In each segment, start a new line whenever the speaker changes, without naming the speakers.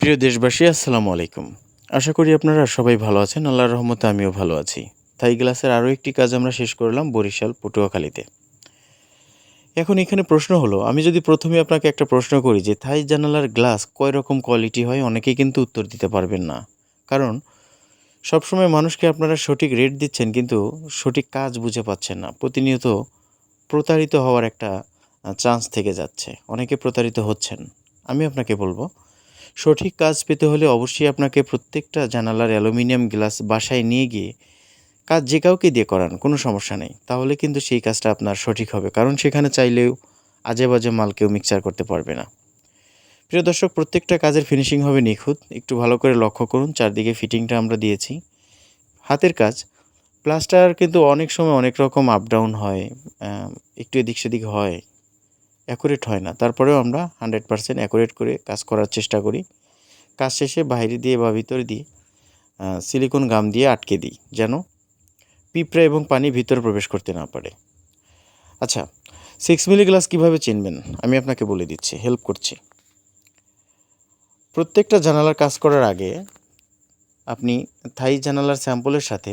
প্রিয় দেশবাসী, আসসালামু আলাইকুম। আশা করি আপনারা সবাই ভালো আছেন। আল্লাহর রহমতে আমিও ভালো আছি। থাই গ্লাসের আরও একটি কাজ আমরা শেষ করলাম বরিশাল পটুয়াখালীতে। এখন এখানে প্রশ্ন হলো, আমি যদি প্রথমে আপনাকে একটা প্রশ্ন করি যে, থাই জানালার গ্লাস কয় রকম কোয়ালিটি হয়, অনেকেই কিন্তু উত্তর দিতে পারবেন না। কারণ, সবসময় মানুষকে আপনারা সঠিক রেট দিচ্ছেন, কিন্তু সঠিক কাজ বুঝে পাচ্ছেন না। প্রতিনিয়ত প্রতারিত হওয়ার একটা চান্স থেকে যাচ্ছে। অনেকে প্রতারিত হচ্ছেন। আমি আপনাকে বলব সঠিক কাজ পেতে হলে অবশ্যই আপনাকে প্রত্যেকটা জানালার অ্যালুমিনিয়াম গ্লাস বাসায় নিয়ে গিয়ে কাজ যে কাউকে দিয়ে করান, কোনো সমস্যা নেই। তাহলে কিন্তু সেই কাজটা আপনার সঠিক হবে, কারণ সেখানে চাইলেও আজে বাজে মাল কেউ মিক্সচার করতে পারবে না। প্রিয় দর্শক, প্রত্যেকটা কাজের ফিনিশিং হবে নিখুঁত। একটু ভালো করে লক্ষ্য করুন, চারদিকে ফিটিংটা আমরা দিয়েছি। হাতের কাজ প্লাস্টার কিন্তু অনেক সময় অনেক রকম আপ ডাউন হয় একটু এদিক সেদিক হয়। অ্যাকুরেট হয় না। তারপরেও আমরা হান্ড্রেড পারসেন্ট অ্যাকুরেট করে কাজ করার চেষ্টা করি। কাজ শেষে বাইরে দিয়ে বা ভিতরে দিয়ে সিলিকন গাম দিয়ে আটকে দিই যেন পিঁপড়া এবং পানি ভিতরে প্রবেশ করতে না পারে। আচ্ছা সিক্স মিলি গ্লাস কীভাবে চিনবেন? আমি আপনাকে বলে দিচ্ছি হেল্প করছি। প্রত্যেকটা জানালার কাজ করার আগে আপনি থাই জানালার স্যাম্পলের সাথে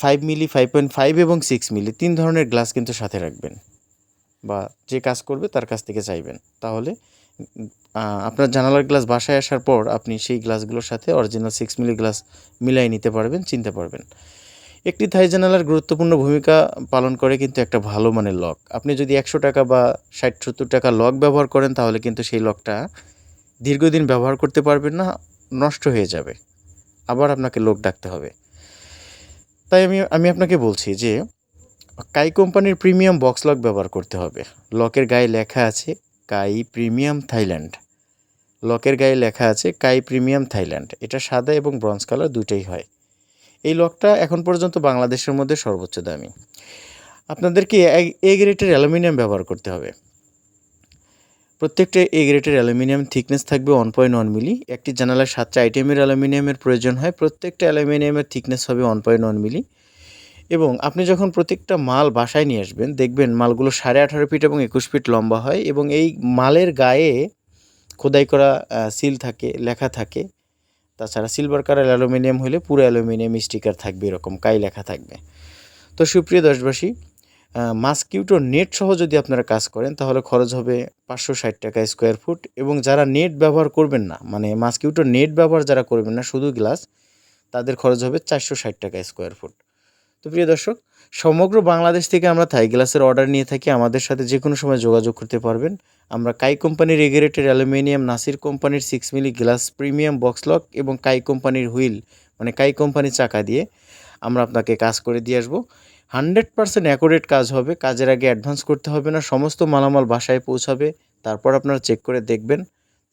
five milli five point five এবং সিক্স মিলি তিন ধরনের গ্লাস কিন্তু সাথে রাখবেন। বা যে কাজ করবে তার কাছ থেকে চাইবেন। তাহলে আপনার জানালার গ্লাস বাসায় আসার পর আপনি সেই গ্লাসগুলোর সাথে অরিজিনাল সিক্স মিলি গ্লাস মিলাই নিতে পারবেন, চিনতে পারবেন। একটি থাই জানালার গুরুত্বপূর্ণ ভূমিকা পালন করে কিন্তু একটা ভালো মানের লক। আপনি যদি একশো টাকা বা ষাট, সত্তর টাকা লক ব্যবহার করেন, তাহলে কিন্তু সেই লকটা দীর্ঘদিন ব্যবহার করতে পারবেন না, নষ্ট হয়ে যাবে। আবার আপনাকে লোক ডাকতে হবে। তাই আমি আমি আপনাকে বলছি যে কাই কোম্পানির প্রিমিয়াম বক্স লক ব্যবহার করতে হবে? লকের গায়ে লেখা আছে কাই প্রিমিয়াম থাইল্যান্ড। লকের গায়ে লেখা আছে কাই প্রিমিয়াম থাইল্যান্ড। এটা সাদা এবং ব্রঞ্জ কালার দুইটাই হয়। এই লকটা এখন পর্যন্ত বাংলাদেশের মধ্যে সর্বোচ্চ দামি। আপনাদেরকে এ- গ্রেটের অ্যালুমিনিয়াম ব্যবহার করতে হবে। প্রত্যেকটা এ গ্রেটের অ্যালুমিনিয়াম থিকনেস থাকবে ওয়ান পয়েন্ট ওয়ান মিলি। একটি জানালায় সাতটা আইটেমের অ্যালুমিনিয়ামের প্রয়োজন হয়। প্রত্যেকটা অ্যালুমিনিয়ামের থিকনেস হবে ওয়ান পয়েন্ট ওয়ান মিলি। এবং আপনি যখন প্রত্যেকটা মাল বাসায় নিয়ে আসবেন, দেখবেন মালগুলো সাড়ে আঠারো ফিট এবং একুশ ফিট লম্বা হয় এবং এই মালের গায়ে খোদাই করা সিল থাকে, লেখা থাকে। তাছাড়া সিলভার কালার অ্যালুমিনিয়াম হলে পুরো অ্যালুমিনিয়াম স্টিকার থাকবে এরকম, কাই লেখা থাকবে। তো সুপ্রিয় দেশবাসী মাস্কিউটো নেট সহ যদি আপনারা কাজ করেন, তাহলে খরচ হবে পাঁচশো ষাট টাকা স্কোয়ার ফুট এবং যারা নেট ব্যবহার করবেন না মানে মাস্কিউটো নেট ব্যবহার যারা করবেন না, শুধু গ্লাস তাদের খরচ হবে চারশো ষাট টাকা স্কোয়ার ফুট তো প্রিয় দর্শক, সমগ্র বাংলাদেশ থেকে আমরা থাই গ্লাসের অর্ডার নিয়ে থাকি। আমাদের সাথে যে কোনো সময় যোগাযোগ করতে পারবেন। আমরা কাই কোম্পানির রেগুলেটেড অ্যালুমিনিয়াম, নাসির কোম্পানির six milli glass premium box lock এবং কাই কোম্পানির হুইল মানে কাই কোম্পানির চাকা দিয়ে আমরা আপনাকে কাজ করে দিয়ে আসব। হান্ড্রেড পার্সেন্ট অ্যাকুরেট কাজ হবে, কাজের আগে অ্যাডভান্স করতে হবে না, সমস্ত মালামাল বাসায় পৌঁছাবে, তারপর আপনারা চেক করে দেখবেন,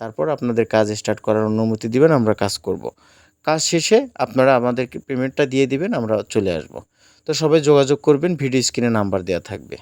তারপর আপনাদের কাজ স্টার্ট করার অনুমতি দিবেন, আমরা কাজ করব। কাজ শেষে আপনারা আমাদেরকে পেমেন্টটা দিয়ে দিবেন, আমরা চলে আসব। তো সবাই যোগাযোগ করবেন ভিডিও স্ক্রিনে নাম্বার দেওয়া থাকবে।